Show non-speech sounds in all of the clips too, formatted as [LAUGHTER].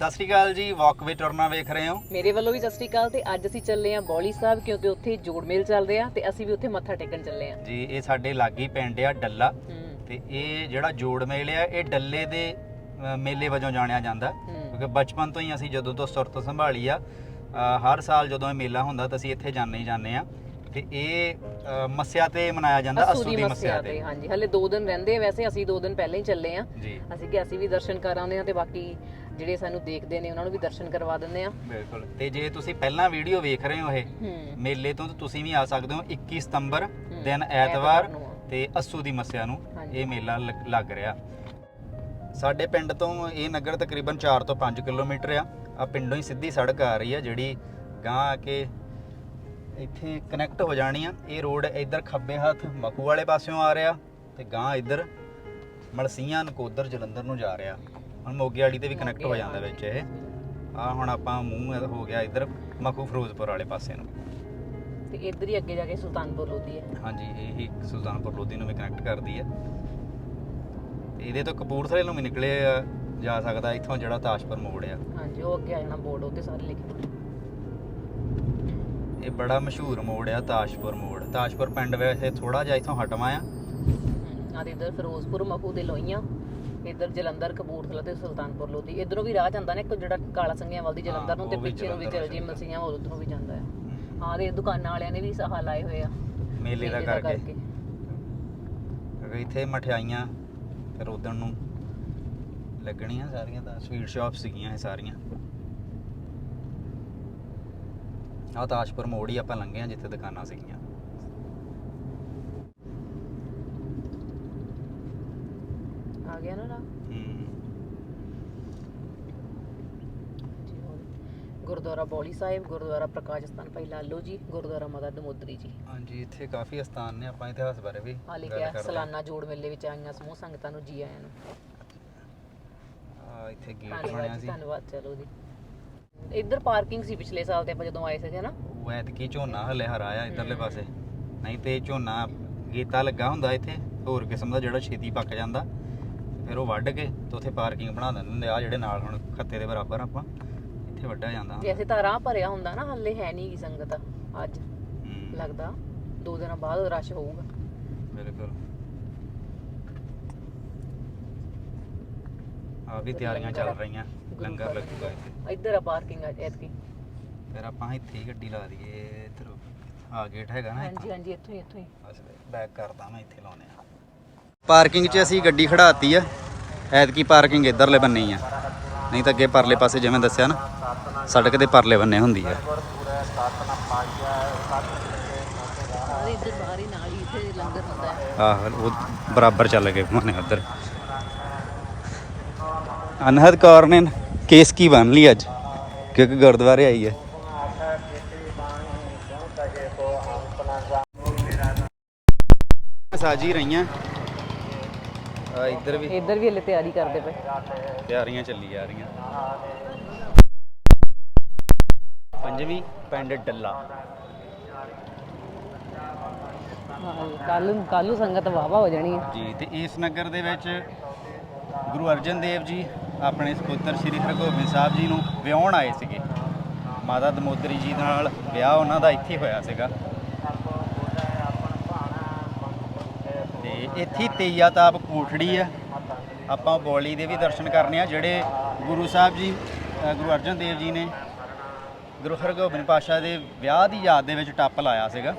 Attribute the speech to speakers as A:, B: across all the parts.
A: ਸਤਿ ਸ਼੍ਰੀ ਅਕਾਲ ਜੀ ਵਾਕਵੇ ਟੁਰਨਾ ਵੇਖ ਰਹੇ ਹੋ।
B: ਮੇਰੇ ਵੱਲੋਂ ਵੀ ਸਤਿ ਸ਼੍ਰੀ ਅਕਾਲ ਤੇ ਅੱਜ ਅਸੀਂ ਚੱਲੇ ਆਂ ਬੌਲੀ ਸਾਹਿਬ ਕਿਉਂਕਿ ਉੱਥੇ ਜੋੜ ਮੇਲ ਚੱਲ ਰਿਹਾ ਤੇ ਅਸੀਂ ਵੀ ਉੱਥੇ ਮੱਥਾ ਟੇਕਣ ਚੱਲੇ ਆਂ
A: ਜੀ ਇਹ ਸਾਡੇ ਲਾਗੀ ਪਿੰਡ ਆ ਡੱਲਾ। ਤੇ ਇਹ ਜਿਹੜਾ ਜੋੜ ਮੇਲ ਆ ਇਹ ਡੱਲੇ ਦੇ ਮੇਲੇ ਵਜੋਂ ਜਾਣਿਆ ਜਾਂਦਾ। ਕਿਉਂਕਿ ਬਚਪਨ ਤੋਂ ਹੀ ਅਸੀਂ ਜਦੋਂ ਤੋਂ ਸੁਰਤ ਸੰਭਾਲੀ ਆ ਹਰ ਸਾਲ ਜਦੋਂ ਇਹ ਮੇਲਾ ਹੁੰਦਾ ਤਾਂ ਅਸੀਂ ਇੱਥੇ ਜਾਂਦੇ ਹੀ ਜਾਂਦੇ ਆ ਤੇ ਇਹ ਮੱਸਿਆ ਤੇ ਮਨਾਇਆ ਜਾਂਦਾ
B: ਅਸੂ ਦੀ ਮੱਸਿਆ ਤੇ। ਹਾਂਜੀ। ਹਲੇ 2 ਦਿਨ ਰਹਿੰਦੇ ਆ ਵੈਸੇ ਅਸੀਂ 2 ਦਿਨ ਪਹਿਲਾਂ ਹੀ ਚੱਲੇ ਆਂ ਅਸੀਂ ਕਿ ਅਸੀਂ ਵੀ ਦਰਸ਼ਨ ਕਰਾਉਂਦੇ ਆਂ ਤੇ ਬਾਕੀ ਜਿਹੜੇ ਸਾਨੂੰ ਦੇਖਦੇ ਨੇ ਉਹਨਾਂ ਨੂੰ ਵੀ ਦਰਸ਼ਨ ਕਰਵਾ ਦਿੰਦੇ ਆਂ
A: ਬਿਲਕੁਲ। ਤੇ ਜੇ ਤੁਸੀਂ ਪਹਿਲਾਂ ਵੀਡੀਓ ਵੇਖ ਰਹੇ ਹੋ ਇਹ ਮੇਲੇ ਤੋਂ ਤਾਂ ਤੁਸੀਂ ਵੀ ਆ ਸਕਦੇ ਹੋ 21 ਸਤੰਬਰ ਦਿਨ
B: ਐਤਵਾਰ।
A: ਤੇ ਅਸੂ ਦੀ ਮੱਸਿਆ ਨੂੰ। ਇਹ ਮੇਲਾ ਲੱਗ- ਲੱਗ ਰਿਹਾ। ਸਾਡੇ ਪਿੰਡ ਤੋਂ ਇਹ ਨਗਰ ਤਕਰੀਬਨ 4 ਤੋਂ 5 ਕਿਲੋਮੀਟਰ ਆ। ਆ ਪਿੰਡੋਂ ਹੀ ਸਿੱਧੀ ਸੜਕ ਆ ਰਹੀ ਆ ਜਿਹੜੀ ਗਾਂ ਆ ਕੇ ਇੱਥੇ ਕਨੈਕਟ ਹੋ ਜਾਣੀ ਆ। ਇਹ ਰੋਡ ਇੱਧਰ ਖੱਬੇ ਹੱਥ ਮਖੂ ਵਾਲੇ ਪਾਸਿਓਂ ਆ ਰਿਹਾ ਤੇ ਗਾਂ ਇੱਧਰ ਮਲਸੀਆਂ ਨਕੋਦਰ ਜਲੰਧਰ ਨੂੰ ਜਾ ਰਿਹਾ। ਹੁਣ ਮੋਗੇ ਵਾਲੀ ਤੇ ਵੀ ਕਨੈਕਟ ਹੋ ਜਾਂਦਾ ਵਿੱਚ ਇਹ। ਆ ਹੁਣ ਆਪਾਂ ਮੂੰਹ ਇਹਦਾ ਹੋ ਗਿਆ ਇੱਧਰ ਮਖੂ ਫਿਰੋਜ਼ਪੁਰ ਵਾਲੇ ਪਾਸੇ ਨੂੰ।
B: ਤੇ ਇੱਧਰ ਹੀ ਅੱਗੇ ਜਾ ਕੇ ਸੁਲਤਾਨਪੁਰ ਲੋਧੀ ਹੈ।
A: ਹਾਂਜੀ ਇਹ ਹੀ ਸੁਲਤਾਨਪੁਰ ਲੋਧੀ ਨੂੰ ਵੀ ਕਨੈਕਟ ਕਰਦੀ ਹੈ। ਤੇ ਇਹਦੇ ਤੋਂ ਕਪੂਰਥਲੇ ਨੂੰ ਵੀ ਨਿਕਲੇ ਜਾ ਸਕਦਾ ਇੱਥੋਂ ਜਿਹੜਾ ਤਾਸ਼ਪੁਰ ਮੋੜ ਆ।
B: ਹਾਂਜੀ ਉਹ ਅੱਗੇ ਆ ਜਾਣਾ ਬੋਰਡ ਉੱਤੇ ਸਾਰੇ ਲਿਖੇ।
A: ਇਹ ਬੜਾ ਮਸ਼ਹੂਰ ਮੋੜ ਆ ਤਾਸ਼ਪੁਰ ਮੋੜ। ਤਾਸ਼ਪੁਰ ਪਿੰਡ ਵੈਸੇ ਥੋੜਾ ਜਿਹਾ ਇੱਥੋਂ ਹਟਵਾ ਆ।
B: ਆ ਤੇ ਇੱਧਰ ਫਿਰੋਜ਼ਪੁਰ ਮਖੂ ਦੇ ਲੋਈਆਂ ਇੱਧਰ ਜਲੰਧਰ ਕਪੂਰਥਲਾ ਤੇ ਸੁਲਤਾਨਪੁਰ ਲੋਧੀ ਇਧਰੋਂ ਵੀ ਰਾਹ ਜਾਂਦਾ ਨੇ ਇੱਕ ਜਿਹੜਾ ਕਾਲਾ ਸੰਗਿਆਂ ਵੱਲ ਦੀ ਜਲੰਧਰ ਨੂੰ ਤੇ
A: ਉਹ ਵੀ
B: ਪਿੱਛੇ ਨੂੰ ਵੀ
A: ਜਲੰਧਰ
B: ਚਲ ਜੀ ਮਸੀਆਂ ਵੱਲ ਉਧਰੋਂ ਵੀ ਜਾਂਦਾ ਹੈ। ਹਾਂ। ਤੇ ਦੁਕਾਨਾਂ ਵਾਲਿਆਂ ਨੇ ਵੀ ਸਹਾ ਲਾਏ ਹੋਏ ਆ।
A: ਮੇਲੇ ਦਾ ਕਰਕੇ। ਕਿਉਂਕਿ ਇੱਥੇ ਮਠਿਆਈਆਂ ਫਿਰ ਉਦਣ ਨੂੰ ਲੱਗਣੀਆਂ ਸਾਰੀਆਂ ਤਾਂ ਸਵੀਟ ਸ਼ਾਪ ਸੀਗੀਆਂ ਇਹ ਸਾਰੀਆਂ। ਆਹ ਤਾਸ਼ਪੁਰ ਮੋੜ ਹੀ ਆਪਾਂ ਲੰਘੇ ਆ ਜਿੱਥੇ ਦੁਕਾਨਾਂ ਸੀਗੀਆਂ
B: ਆ ਗਿਆ ਨਾ ਰਾਹ
A: ਹੂੰ।
B: ਗੁਰਦੁਆਰਾ ਬੌਲੀ ਸਾਹਿਬ ਗੁਰਦੁਆਰਾ ਪ੍ਰਕਾਸ਼ ਸਥਾਨ ਭਾਈ ਲਾਲੋ ਜੀ ਗੁਰਦੁਆਰਾ ਮਾਤਾ ਦਮੋਦਰੀ ਜੀ।
A: ਹਾਂਜੀ ਇੱਥੇ ਕਾਫੀ ਅਸਥਾਨ ਨੇ ਆਪਾਂ ਇਤਿਹਾਸ ਬਾਰੇ ਵੀ
B: ਆ
A: ਗੱਲ
B: ਲਿਖਿਆ
A: ਕਰਦੇ ਹਾਂ।
B: ਸਾਲਾਨਾ ਜੋੜ ਮੇਲੇ ਵਿੱਚ ਆਈਆਂ ਸਮੂਹ ਸੰਗਤਾਂ ਨੂੰ ਜੀ ਆਇਆਂ ਨੂੰ।
A: ਆਹ ਇੱਥੇ ਗੇਟ
B: ਧੰਨਵਾਦ
A: ਬਣਿਆ
B: ਜੀ
A: ਸੀ।
B: ਧੰਨਵਾਦ ਚਲੋ ਜੀ। ਇੱਧਰ ਪਾਰਕਿੰਗ ਸੀ ਪਿਛਲੇ ਸਾਲ ਤੇ ਆਪਾਂ ਜਦੋਂ ਆਏ ਸੀਗੇ ਨਾ?
A: ਉਹ ਐਤਕੀ ਝੋਨਾ ਹਲੇ ਹਰਾਇਆ ਇਧਰਲੇ ਪਾਸੇ। ਨਹੀਂ ਤੇ ਝੋਨਾ ਗੀਤਾ ਲੱਗਾ ਹੁੰਦਾ ਇੱਥੇ ਹੋਰ ਕਿਸਮ ਦਾ ਜਿਹੜਾ ਛੇਤੀ ਪੱਕ ਜਾਂਦਾ। ਫਿਰ ਉਹ ਵੱਢ ਕੇ ਤੇ ਉੱਥੇ ਪਾਰਕਿੰਗ ਬਣਾ ਦਿੰਦੇ ਹੁੰਦੇ ਆ ਜਿਹੜੇ ਨਾਲ ਹੁਣ ਖੱਤੇ ਦੇ ਬਰਾਬਰ ਆਪਾਂ ਇੱਥੇ ਵੱਢਿਆ ਜਾਂਦਾ।
B: ਵੈਸੇ ਤਾਂ ਰਾਹ ਭਰਿਆ ਹੁੰਦਾ ਨਾ ਹੱਲੇ ਹੈ ਨਹੀਂ ਗੀ ਸੰਗਤ ਅੱਜ।
A: ਹੂੰ,
B: ਲੱਗਦਾ ਦੋ ਦਿਨਾਂ ਬਾਅਦ ਰਸ਼ ਹੋਊਗਾ।
A: ਬਿਲਕੁਲ। ਆ ਵੀ ਤਿਆਰੀਆਂ ਚੱਲ ਰਹੀਆਂ
B: ਗੁਰੂ
A: ਲੰਗਰ ਲੱਗੂਗਾ ਇੱਥੇ।
B: ਇੱਧਰ ਆ ਪਾਰਕਿੰਗ ਆ ਐਤਕੀ।
A: ਫਿਰ ਆਪਾਂ ਇੱਥੇ ਹੀ ਗੱਡੀ ਲਾ ਦਈਏ ਇੱਧਰ। ਆ ਗੇਟ ਹੈਗਾ ਨਾ
B: ਹਾਂਜੀ ਹਾਂਜੀ ਇੱਥੋਂ ਹੀ ਇੱਥੋਂ ਹੀ।
A: ਬੈਕ ਕਰਦਾ ਮੈਂ ਇੱਥੇ ਲਾਉਨੇ ਆ ਪਾਰਕਿੰਗ 'ਚ ਅਸੀਂ ਗੱਡੀ ਖੜਾਤੀ ਆ। ਐਤਕੀ ਪਾਰਕਿੰਗ ਇਧਰਲੇ ਬੰਨੇ ਹੀ ਆ। ਨਹੀਂ ਤਾਂ ਅੱਗੇ ਪਰਲੇ ਪਾਸੇ ਜਿਵੇਂ ਦੱਸਿਆ ਨਾ ਸੜਕ ਦੇ ਪਰਲੇ ਬੰਨੇ ਹੁੰਦੀ ਆ। ਆਹ ਉਹ ਬਰਾਬਰ ਚੱਲ ਗਏ ਮਨੇ ਉਧਰ। ਅਨਹਦ ਕੌਰ ਨੇ ਕੇਸ ਕੀ ਬਣ ਲਈ ਅੱਜ? ਕਿਉਂਕਿ ਗੁਰਦੁਆਰੇ ਆਈ ਹੈ ਸਾਜੀ ਰਹੀਆਂ। ਆ ਇੱਧਰ ਵੀ।
B: ਇੱਧਰ ਵੀ ਹਲੇ ਤਿਆਰੀ ਕਰਦੇ ਪਏ।
A: ਤਿਆਰੀਆਂ ਚੱਲੀ ਜਾ ਰਹੀਆਂ। ਪੰਜਵੀਂ ਪਿੰਡ ਡੱਲਾ।
B: ਕੱਲ ਕੱਲ ਸੰਗਤ ਵਾਵਾ ਹੋ ਜਾਣੀ ਹੈ।
A: ਜੀ ਤੇ ਇਸ ਨਗਰ ਦੇ ਵਿੱਚ ਗੁਰੂ ਅਰਜਨ ਦੇਵ ਜੀ ਆਪਣੇ ਸਪੁੱਤਰ ਸ੍ਰੀ ਹਰਗੋਬਿੰਦ ਸਾਹਿਬ ਜੀ ਨੂੰ ਵਿਆਹਣ ਆਏ ਸੀਗੇ। ਮਾਤਾ ਦਮੋਦਰੀ ਜੀ ਨਾਲ ਵਿਆਹ ਉਹਨਾਂ ਦਾ ਇੱਥੇ ਹੋਇਆ ਸੀਗਾ। ਇੱਥੇ ਤੇਈਆ ਤਾਪ ਕੋਠੜੀ ਆ। ਆਪਾਂ ਬੋਲੀ ਦੇ ਵੀ ਦਰਸ਼ਨ ਕਰਨੇ ਆ ਜਿਹੜੇ ਗੁਰੂ ਸਾਹਿਬ ਜੀ ਅ, ਗੁਰੂ ਅਰਜਨ ਦੇਵ ਜੀ ਨੇ ਗੁਰੂ ਹਰਗੋਬਿੰਦ ਪਾਸ਼ਾ ਦੇ ਵਿਆਹ ਦੀ ਯਾਦ ਦੇ ਵਿੱਚ ਟੱਪ ਲਾਇਆ ਸੀਗਾ।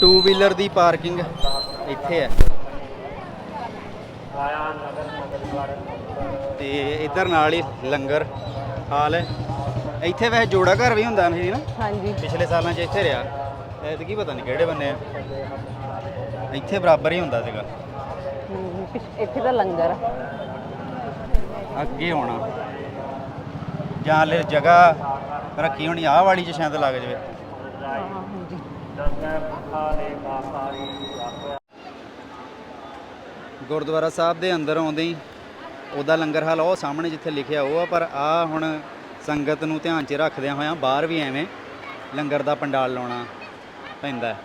A: ਟੂ ਵੀਲਰ ਦੀ ਪਾਰਕਿੰਗ ਇੱਥੇ ਹੈ। ਤੇ ਇੱਧਰ ਨਾਲ ਹੀ ਲੰਗਰ ਹਾਲ ਹੈ। ਇੱਥੇ ਵੈਸੇ ਜੋੜਾ ਘਰ ਵੀ ਹੁੰਦਾ ਨਹੀਂ ਨਾ?
B: ਹਾਂਜੀ।
A: ਪਿਛਲੇ ਸਾਲਾਂ 'ਚ ਇੱਥੇ ਰਿਹਾ। ਐਤਕੀ ਪਤਾ ਨਹੀਂ ਕਿਹੜੇ ਬੰਨੇ ਆ। ਇੱਥੇ ਬਰਾਬਰ ਹੀ ਹੁੰਦਾ ਸੀਗਾ।
B: ਹਮ, ਪਿਛ- ਇੱਥੇ ਤਾਂ ਲੰਗਰ ਆ।
A: ਅੱਗੇ ਹੋਣਾ ਜਾਂ ਲੈ ਜਗ੍ਹਾ ਰੱਖੀ ਹੋਣੀ ਆਹ ਵਾਲੀ 'ਚ ਸ਼ਾਇਦ ਲੱਗ ਜਾਵੇ।
B: ਹਾਂਜੀ
A: ਗੁਰਦੁਆਰਾ ਸਾਹਿਬ ਦੇ ਅੰਦਰ ਆਉਂਦੇ ਹੀ ਉਹਦਾ ਲੰਗਰ ਹਾਲ ਉਹ ਸਾਹਮਣੇ ਜਿੱਥੇ ਲਿਖਿਆ ਉਹ ਆ ਪਰ ਆ ਹੁਣ ਸੰਗਤ ਨੂੰ ਧਿਆਨ 'ਚ ਰੱਖਦਿਆਂ ਹੋਇਆਂ ਬਾਹਰ ਵੀ ਐਵੇਂ ਲੰਗਰ ਦਾ ਪੰਡਾਲ ਲਾਉਣਾ। ਪੈਂਦਾ ਹੈ।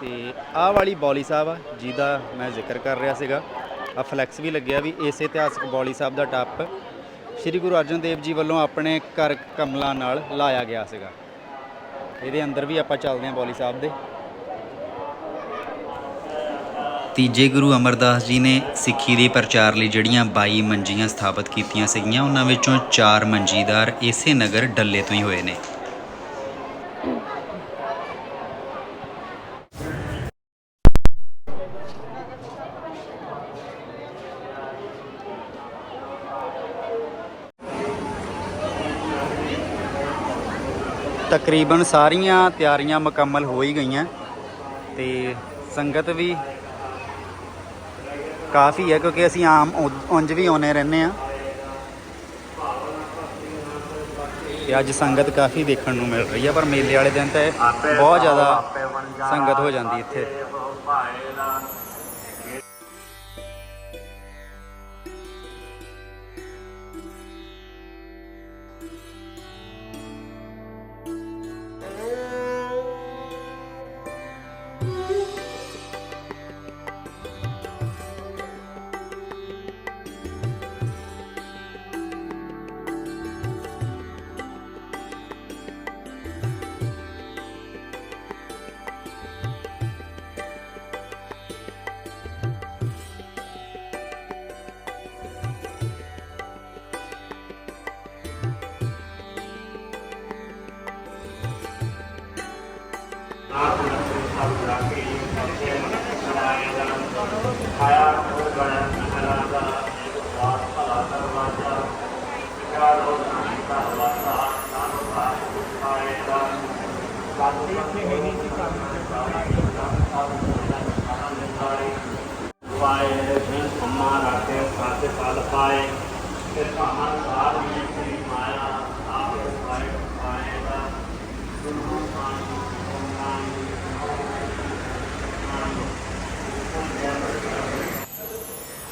A: ਤੇ ਆਹ ਵਾਲੀ ਬੌਲੀ ਸਾਹਿਬ ਆ, ਜਿਹਦਾ ਮੈਂ ਜ਼ਿਕਰ ਕਰ ਰਿਹਾ ਸੀਗਾ। ਆ ਫਲੈਕਸ ਵੀ ਲੱਗਿਆ ਵੀ ਇਸ ਇਤਿਹਾਸਕ ਬੌਲੀ ਸਾਹਿਬ ਦਾ ਟੱਪ ਸ੍ਰੀ ਗੁਰੂ ਅਰਜਨ ਦੇਵ ਜੀ ਵੱਲੋਂ ਆਪਣੇ ਘਰ ਕਮਲਾਂ ਨਾਲ ਲਾਇਆ ਗਿਆ ਸੀਗਾ। ਇਹਦੇ ਅੰਦਰ ਵੀ ਆਪਾਂ ਚੱਲਦੇ ਹਾਂ ਬੌਲੀ ਸਾਹਿਬ ਦੇ। ਤੀਜੇ ਗੁਰੂ ਅਮਰਦਾਸ ਜੀ ਨੇ ਸਿੱਖੀ ਦੇ ਪ੍ਰਚਾਰ ਲਈ ਜਿਹੜੀਆਂ 22 ਮੰਜੀਆਂ ਸਥਾਪਿਤ ਕੀਤੀਆਂ ਸੀਗੀਆਂ, ਉਹਨਾਂ ਵਿੱਚੋਂ 4 ਮੰਜੀਦਾਰ ਇਸੇ ਨਗਰ ਡੱਲੇ ਤੋਂ ਹੀ ਹੋਏ ਨੇ। ਤਕਰੀਬਨ ਸਾਰੀਆਂ ਤਿਆਰੀਆਂ ਮੁਕੰਮਲ ਹੋ ਹੀ ਗਈਆਂ ਤੇ ਸੰਗਤ ਵੀ ਕਾਫੀ ਹੈ ਕਿਉਂਕਿ ਅਸੀਂ ਆਮ ਉ- ਉਂਝ ਵੀ ਆਉਨੇ ਰਹਿੰਦੇ ਆ ਤੇ ਅੱਜ ਸੰਗਤ ਕਾਫੀ ਦੇਖਣ ਨੂੰ ਮਿਲ ਰਹੀ ਹੈ, ਪਰ ਮੇਲੇ ਵਾਲੇ ਦਿਨ ਤਾਂ ਬਹੁਤ ਜ਼ਿਆਦਾ ਸੰਗਤ ਹੋ ਜਾਂਦੀ ਇੱਥੇ।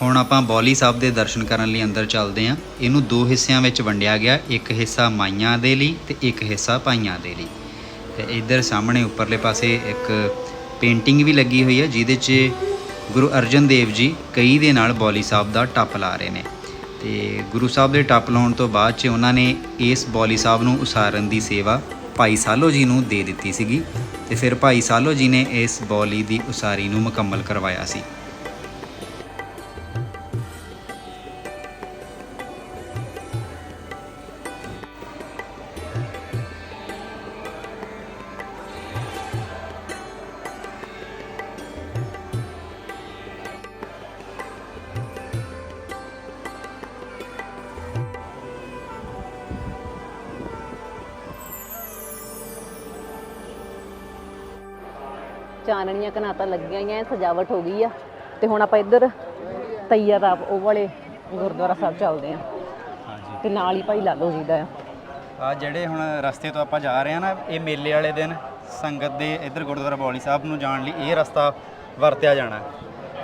A: ਹੁਣ ਆਪਾਂ ਬੌਲੀ ਸਾਹਿਬ ਦੇ ਦਰਸ਼ਨ ਕਰਨ ਲਈ ਅੰਦਰ ਚੱਲਦੇ ਹਾਂ। ਇਹਨੂੰ ਦੋ ਹਿੱਸਿਆਂ ਵਿੱਚ ਵੰਡਿਆ ਗਿਆ, ਇੱਕ ਹਿੱਸਾ ਮਾਈਆਂ ਦੇ ਲਈ ਤੇ ਇੱਕ ਹਿੱਸਾ ਭਾਈਆਂ ਦੇ ਲਈ। ਤੇ ਇੱਧਰ ਸਾਹਮਣੇ ਉੱਪਰਲੇ ਪਾਸੇ ਇੱਕ ਪੇਂਟਿੰਗ ਵੀ ਲੱਗੀ ਹੋਈ ਹੈ, ਜਿਹਦੇ 'ਚ ਗੁਰੂ ਅਰਜਨ ਦੇਵ ਜੀ ਕਈ ਦੇ ਨਾਲ ਬੌਲੀ ਸਾਹਿਬ ਦਾ ਟੱਪ ਲਾ ਰਹੇ ਨੇ। ਤੇ ਗੁਰੂ ਸਾਹਿਬ ਦੇ ਟੱਪ ਲਾਉਣ ਤੋਂ ਬਾਅਦ 'ਚ ਉਹਨਾਂ ਨੇ ਇਸ ਬੌਲੀ ਸਾਹਿਬ ਨੂੰ ਉਸਾਰਨ ਦੀ ਸੇਵਾ ਭਾਈ ਸਾਲੋ ਜੀ ਨੂੰ ਦੇ ਦਿੱਤੀ ਸੀਗੀ। ਤੇ ਫਿਰ ਭਾਈ ਸਾਲੋ ਜੀ ਨੇ ਇਸ ਬੌਲੀ ਦੀ ਉਸਾਰੀ ਨੂੰ ਮੁਕੰਮਲ ਕਰਵਾਇਆ ਸੀ।
B: ਚਾਨਣੀਆਂ ਕਨਾਤਾਂ ਲੱਗੀਆਂ ਹੋਈਆਂ ਸਜਾਵਟ ਹੋ ਗਈ ਆ। ਤੇ ਹੁਣ ਆਪਾਂ ਇੱਧਰ ਤਈਆ ਦਾ ਉਹ ਵਾਲੇ ਗੁਰਦੁਆਰਾ ਸਾਹਿਬ ਚੱਲਦੇ ਆ।
A: ਹਾਂਜੀ।
B: ਤੇ ਨਾਲ ਹੀ ਭਾਈ ਲਾਲੋ ਜੀ ਦਾ ਆ।
A: ਆ ਜਿਹੜੇ ਹੁਣ ਰਸਤੇ ਤੋਂ ਆਪਾਂ ਜਾ ਰਹੇ ਆ ਨਾ ਇਹ ਮੇਲੇ ਵਾਲੇ ਦਿਨ ਸੰਗਤ ਦੇ ਇੱਧਰ ਗੁਰਦੁਆਰਾ ਬੌਲੀ ਸਾਹਿਬ ਨੂੰ ਜਾਣ ਲਈ ਇਹ ਰਸਤਾ ਵਰਤਿਆ ਜਾਣਾ।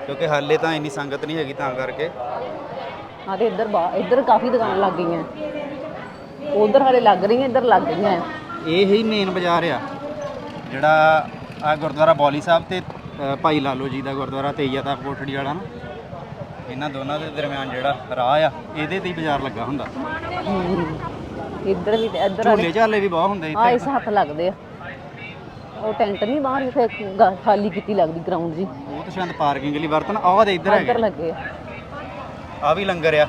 A: ਕਿਉਂਕਿ ਹਾਲੇ ਤਾਂ ਇੰਨੀ ਸੰਗਤ ਨਹੀਂ ਹੈਗੀ ਤਾਂ ਕਰਕੇ।
B: ਆ ਤੇ ਇੱਧਰ ਇੱਧਰ ਕਾਫੀ ਦੁਕਾਨਾਂ ਲੱਗ ਗਈਆਂ। ਉਧਰ ਹਾਲੇ ਲੱਗ ਰਹੀਆਂ ਇੱਧਰ ਲੱਗ ਗਈਆਂ।
A: ਇਹ ਹੀ ਮੇਨ ਬਾਜ਼ਾਰ ਆ। ਜਿਹੜਾ ਆ ਗੁਰਦੁਆਰਾ ਬੌਲੀ ਸਾਹਿਬ ਤੇ ਅ, ਭਾਈ ਲਾਲੋ ਜੀ ਦਾ ਗੁਰਦੁਆਰਾ ਤੇਈਆ ਤਾਂ ਕੋਠੜੀ ਵਾਲਾ ਨਾ। ਇਹਨਾਂ ਦੋਨਾਂ ਦੇ ਦਰਮਿਆਨ ਜਿਹੜਾ ਰਾਹ ਆ ਇਹਦੇ ਤੇ ਹੀ ਬਾਜ਼ਾਰ ਲੱਗਾ ਹੁੰਦਾ।
B: ਇੱਧਰ ਵੀ ਤੇ ਇੱਧਰ ਵਾਲੇ
A: ਝੂਲੇ ਝਾਲੇ ਵੀ ਬਹੁਤ ਹੁੰਦੇ
B: ਆ
A: ਇੱਥੇ
B: ਇਸ ਹੱਥ ਲੱਗਦੇ ਆ। ਉਹ ਟੈਂਟ ਨਹੀਂ ਬਾਹਰ ਜਿੱਥੇ ਗਾ- ਖਾਲੀ ਕੀਤੀ ਲੱਗਦੀ ਗਰਾਊਂਡ ਜੀ।
A: ਉਹ ਤਾਂ ਸ਼ਾਇਦ ਪਾਰਕਿੰਗ ਲਈ ਵਰਤਨ ਆਹ ਦੇ ਇੱਧਰ
B: ਇੱਧਰ
A: ਹੈਗੇ
B: ਲੱਗੇ ਆ।
A: ਆ ਵੀ ਲੰਗਰ ਆ।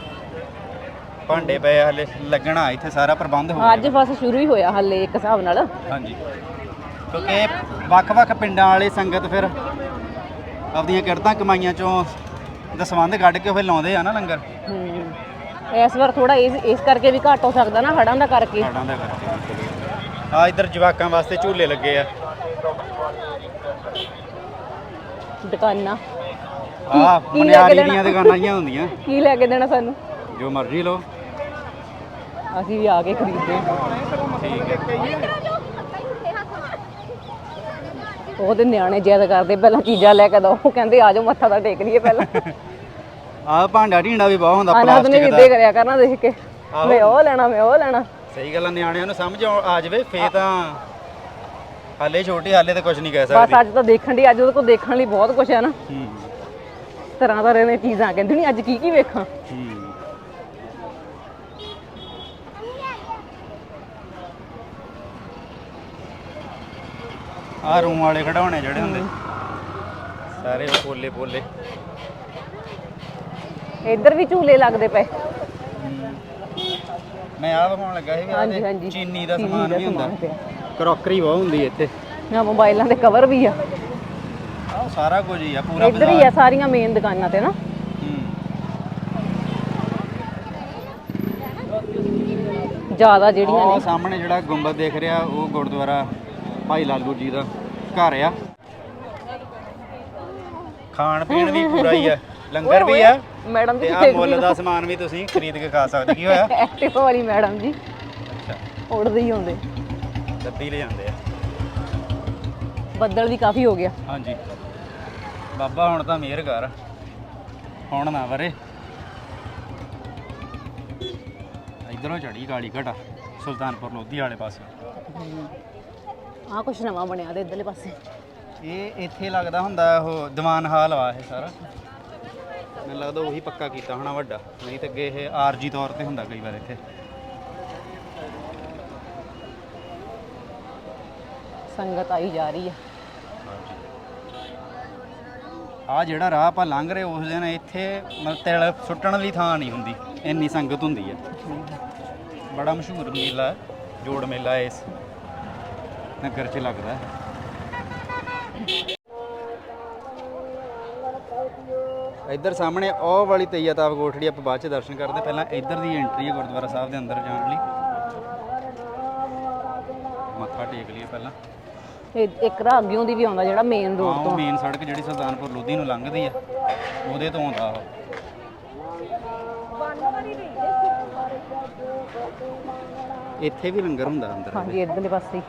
A: ਭਾਂਡੇ ਪਏ ਆ ਹਲੇ ਲੱਗਣਾ ਇੱਥੇ ਸਾਰਾ ਪ੍ਰਬੰਧ ਹੋ
B: ਅੱਜ ਬਸ ਸ਼ੁਰੂ ਹੀ ਹੋਇਆ ਹਾਲੇ ਇੱਕ ਹਿਸਾਬ ਨਾਲ।
A: ਹਾਂਜੀ। ਕਿਉਂਕਿ ਵੱਖ-ਵੱਖ ਪਿੰਡਾਂ ਵਾਲੇ ਸੰਗਤ ਫਿਰ ਆਪਦੀਆਂ ਕਿਰਤਾਂ ਕਮਾਈਆਂ ਚੋਂ ਦਸਵੰਧ ਕੱਢ ਕੇ ਫਿਰ ਲਾਉਂਦੇ ਆ ਨਾ ਲੰਗਰ।
B: ਇਸ ਵਾਰ ਥੋੜਾ ਇਸ ਇਸ ਕਰਕੇ ਵੀ ਘੱਟ ਹੋ ਸਕਦਾ ਨਾ ਹੜਾਂ ਦਾ ਕਰਕੇ।
A: ਸਾੜਾਂ ਦਾ ਕਰਕੇ ਆ ਇੱਧਰ ਜਵਾਕਾਂ ਵਾਸਤੇ ਝੂਲੇ ਲੱਗੇ ਆ।
B: ਦੁਕਾਨਾਂ।
A: ਆ ਮਨਿਆਰੀ? ਦੀਆਂ ਦੁਕਾਨਾਂ ਹੀ ਹੁੰਦੀਆਂ।
B: ਕੀ ਲੈ ਕੇ ਦੇਣਾ ਸਾਨੂੰ?
A: ਜੋ ਮਰਜ਼ੀ ਲਓ।
B: ਅਸੀਂ ਵੀ ਆ ਕੇ ਖਰੀਦਦੇ ਹਾਂ।
A: ਠੀਕ ਹੈ।
B: ਉਹਦੇ ਨਿਆਣੇ ਜਿੱਦ ਕਰਦੇ ਪਹਿਲਾਂ ਚੀਜ਼ਾਂ ਲੈ ਕੇ ਦੋ। ਕਹਿੰਦੇ ਆ ਜਾਓ ਮੱਥਾ ਤਾਂ ਟੇਕ ਲਈਏ ਪਹਿਲਾਂ। [LAUGHS]
A: ਆ ਭਾਂਡਾ ਢੀਂਡਾ ਵੀ ਬਹੁਤ ਹੁੰਦਾ
B: ਆਨੰਦ ਨੇ
A: ਪਲਾਸਟਿਕ ਦਾ।
B: ਇੱਦਾਂ ਕਰਿਆ ਕਰਨਾ ਦੇਖ ਕੇ ਮੈਂ ਉਹ ਲੈਣਾ ਮੈਂ ਉਹ ਲੈਣਾ।
A: ਸਹੀ ਗੱਲ ਆ ਨਿਆਣਿਆਂ ਨੂੰ ਸਮਝ ਆ ਆ ਜਾਵੇ ਫੇ ਤਾਂ ਹਾਲੇ ਛੋਟੇ ਹਾਲੇ ਤਾਂ ਕੁਝ ਨਹੀਂ ਕਹਿ
B: ਬਸ
A: ਸਕਦੇ।
B: ਅੱਜ ਤਾਂ ਦੇਖਣ ਦੀ ਅੱਜ ਉਹਦੇ ਕੋਲ ਦੇਖਣ ਲਈ ਬਹੁਤ ਕੁਝ ਹੈ ਨਾ।
A: ਹੂੰ।
B: ਤਰ੍ਹਾਂ ਤਰ੍ਹਾਂ ਦੀਆਂ ਚੀਜ਼ਾਂ ਕਹਿੰਦੇ ਨਹੀਂ ਅੱਜ ਕੀ ਕੀ ਵੇਖਾਂ
A: ਆ ਰੂਮ ਵਾਲੇ ਖਡਾਉਣੇ ਜਿਹੜੇ ਹੁੰਦੇ। ਸਾਰੇ ਪੋਲੇ ਪੋਲੇ।
B: ਇੱਧਰ ਵੀ ਝੂਲੇ ਲੱਗਦੇ ਪਏ।
A: ਮੈਂ ਆਹ ਵਿਖਾਉਣ ਲੱਗਾ ਸੀ ਵੀ ਆਹ
B: ਹਾਂਜੀ।
A: ਚੀਨੀ ਦਾ
B: ਚੀਨੀ
A: ਸਮਾਨ
B: ਦਾ
A: ਵੀ ਹੁੰਦਾ।
B: ਸਮਾਨ ਪਿਆ।
A: ਕਰੋਕਰੀ ਬਹੁਤ ਹੁੰਦੀ ਇੱਥੇ।
B: ਨਾ ਮੋਬਾਈਲਾਂ ਦੇ ਕਵਰ ਵੀ ਆ।
A: ਆਹ ਸਾਰਾ ਕੁਝ ਹੀ ਆ ਪੂਰਾ
B: ਇੱਧਰ ਹੀ ਆ ਸਾਰੀਆਂ ਮੇਨ ਦੁਕਾਨਾਂ ਤੇ ਨਾ।
A: ਹੂੰ।
B: ਜ਼ਿਆਦਾ ਜਿਹੜੀਆਂ
A: ਉਹ
B: ਨੇ।
A: ਸਾਹਮਣੇ ਜਿਹੜਾ ਗੁੰਬਦ ਦੇਖ ਰਿਹਾ ਉਹ ਗੁਰਦੁਆਰਾ ਭਾਈ ਲਾਲੂ ਜੀ ਦਾ ਘਰ ਆ। ਖਾਣ ਪੀਣ ਵੀ ਪੂਰਾ ਹੀ ਆ। ਲੰਗਰ ਵੀ ਆ।
B: ਮੈਡਮ
A: ਤੇ
B: ਜੀ
A: ਆ ਮੁੱਲ ਦਾ ਸਮਾਨ ਵੀ ਤੁਸੀਂ ਖਰੀਦ ਕੇ ਖਾ ਸਕਦੇ ਕੀ ਹੋਇਆ?
B: ਐਕਟਿਵ ਵਾਲੀ ਮੈਡਮ ਜੀ।
A: ਅੱਛਾ।
B: ਉੜਦੇ ਹੀ ਆਉਂਦੇ
A: ਡੱਬੀ ਲੈ ਜਾਂਦੇ ਆ।
B: ਬੱਦਲ ਵੀ ਕਾਫੀ ਹੋ ਗਿਆ।
A: ਹਾਂਜੀ। ਬਾਬਾ ਹੁਣ ਤਾਂ ਮਿਹਰ ਕਰ। ਹੁਣ ਨਾ ਵਰੇ। ਇਧਰੋਂ ਚੜੀ ਕਾਲੀ ਘਟਾ ਸੁਲਤਾਨਪੁਰ ਲੋਧੀ ਵਾਲੇ ਪਾਸੇ।
B: ਆਹ ਕੁਛ ਨਵਾਂ ਬਣਿਆ ਤੇ ਇੱਧਰਲੇ ਪਾਸੇ।
A: ਇਹ ਇੱਥੇ ਲੱਗਦਾ ਹੁੰਦਾ ਉਹ ਦੀਵਾਨ ਹਾਲ ਵਾ ਇਹ ਸਾਰਾ। ਮੈਨੂੰ ਲੱਗਦਾ ਉਹੀ ਪੱਕਾ ਕੀਤਾ ਹੋਣਾ ਵੱਡਾ। ਨਹੀਂ ਤੇ ਅੱਗੇ ਇਹ ਆਰਜੀ ਤੌਰ ਤੇ ਹੁੰਦਾ ਕਈ ਵਾਰ ਇੱਥੇ।
B: ਸੰਗਤ ਆਈ ਜਾ ਰਹੀ ਆ।
A: ਆ ਜਿਹੜਾ ਰਾਹ ਆਪਾਂ ਲੰਘ ਰਹੇ ਉਸ ਦਿਨ ਇੱਥੇ ਮਤਲਬ ਤਿਲ ਸੁੱਟਣ ਦੀ ਥਾਂ ਨਹੀਂ ਹੁੰਦੀ। ਇੰਨੀ ਸੰਗਤ ਹੁੰਦੀ ਹੈ ਬੜਾ ਮਸ਼ਹੂਰ ਮੇਲਾ ਜੋੜ ਮੇਲਾ ਇਸ। ਨਗਰ 'ਚ ਲੱਗਦਾ। ਇੱਧਰ ਸਾਹਮਣੇ ਉਹ ਵਾਲੀ ਤਈਆਤਾਬ ਕੋਠੜੀ ਆਪਾਂ ਬਾਅਦ ਚ ਦਰਸ਼ਨ ਕਰਦੇ। ਪਹਿਲਾਂ ਇੱਧਰ ਦੀ ਐਂਟਰੀ ਹੈ ਗੁਰਦੁਆਰਾ ਸਾਹਿਬ ਦੇ ਅੰਦਰ ਜਾਣ ਲਈ। ਮੱਥਾ ਟੇਕ ਲਈਏ ਪਹਿਲਾਂ।
B: ਇਹ ਇੱਕ ਰਾਹ ਅੱਗਿਓਂ ਦੀ ਵੀ ਆਉਂਦਾ ਜਿਹੜਾ ਮੇਨ ਰੋਡ ਤੋਂ।
A: ਮੇਨ ਸੜਕ ਜਿਹੜੀ ਸੁਲਤਾਨਪੁਰ ਲੋਧੀ ਨੂੰ ਲੰਘਦੀ ਆ ਉਹਦੇ ਤੋਂ ਆਉਂਦਾ ਉਹ। ਇੱਥੇ ਵੀ ਲੰਗਰ ਹੁੰਦਾ ਅੰਦਰ।
B: ਹਾਂਜੀ ਇੱਧਰਲੇ ਪਾਸੇ।